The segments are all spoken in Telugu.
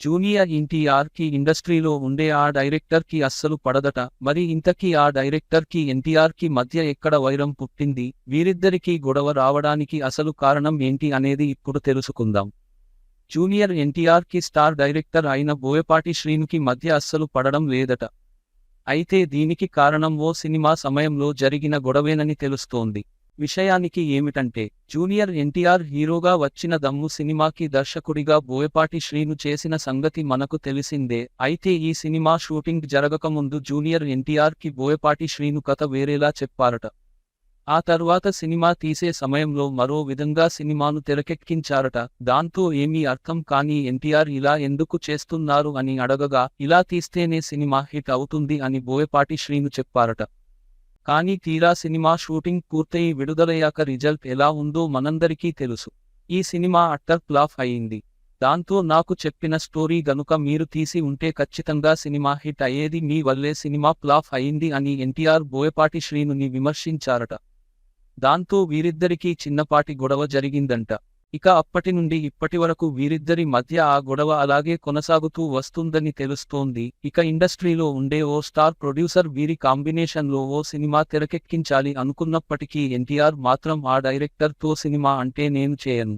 జూనియర్ ఎన్టీఆర్కి ఇండస్ట్రీలో ఉండే ఆ డైరెక్టర్కి అస్సలు పడదట. మరి ఇంతకీ ఆ డైరెక్టర్కి ఎన్టీఆర్కి మధ్య ఎక్కడ వైరం పుట్టింది? వీరిద్దరికీ గొడవ రావడానికి అసలు కారణం ఏంటి అనేది ఇప్పుడు తెలుసుకుందాం. జూనియర్ ఎన్టీఆర్కి స్టార్ డైరెక్టర్ అయిన బోయపాటి శ్రీనుకి మధ్య అస్సలు పడడం లేదట. అయితే దీనికి కారణం ఓ సినిమా సమయంలో జరిగిన గొడవేనని తెలుస్తోంది. విషయానికి ఏమిటంటే జూనియర్ ఎన్టీఆర్ హీరోగా వచ్చిన దమ్ము సినిమాకి దర్శకుడిగా బోయపాటి శ్రీను చేసిన సంగతి మనకు తెలిసిందే. అయితే ఈ సినిమా షూటింగ్ జరగకముందు జూనియర్ ఎన్టీఆర్కి బోయపాటి శ్రీను కథ వేరేలా చెప్పారట. ఆ తర్వాత సినిమా తీసే సమయంలో మరో విధంగా సినిమాను తెరకెక్కించారట. దాంతో ఏమీ అర్థం కాని ఎన్టీఆర్ ఇలా ఎందుకు చేస్తున్నారు అని అడగగా ఇలా తీస్తేనే సినిమా హిట్ అవుతుంది అని బోయపాటి శ్రీను చెప్పారట. కానీ తీరా సినిమా షూటింగ్ పూర్తయి విడుదలయ్యాక రిజల్ట్ ఎలా ఉందో మనందరికీ తెలుసు. ఈ సినిమా అట్టర్ ఫ్లాఫ్ అయింది దాంతో నాకు చెప్పిన స్టోరీ గనుక మీరు తీసి ఉంటే ఖచ్చితంగా సినిమా హిట్ అయ్యేది మీ వల్లే సినిమా ఫ్లాఫ్ అయింది అని ఎన్టీఆర్ బోయపాటి శ్రీనుని విమర్శించారట. దాంతో వీరిద్దరికీ చిన్నపాటి గొడవ జరిగిందంట. ఇక అప్పటి నుండి ఇప్పటి వరకు వీరిద్దరి మధ్య ఆ గొడవ అలాగే కొనసాగుతూ వస్తుందని తెలుస్తోంది. ఇక ఇండస్ట్రీలో ఉండే ఓ స్టార్ ప్రొడ్యూసర్ వీరి కాంబినేషన్లో ఓ సినిమా తెరకెక్కించాలి అనుకున్నప్పటికీ ఎన్టీఆర్ మాత్రం ఆ డైరెక్టర్తో సినిమా అంటే నేను చేయను.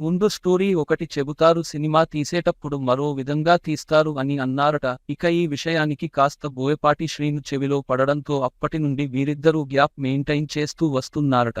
ముందు స్టోరీ ఒకటి చెబుతారు సినిమా తీసేటప్పుడు మరో విధంగా తీస్తారు అని అన్నారట. ఇక ఈ విషయానికి కాస్త బోయపాటి శ్రీను చెవిలో పడడంతో అప్పటి నుండి వీరిద్దరూ గ్యాప్ మెయింటైన్ చేస్తూ వస్తున్నారట.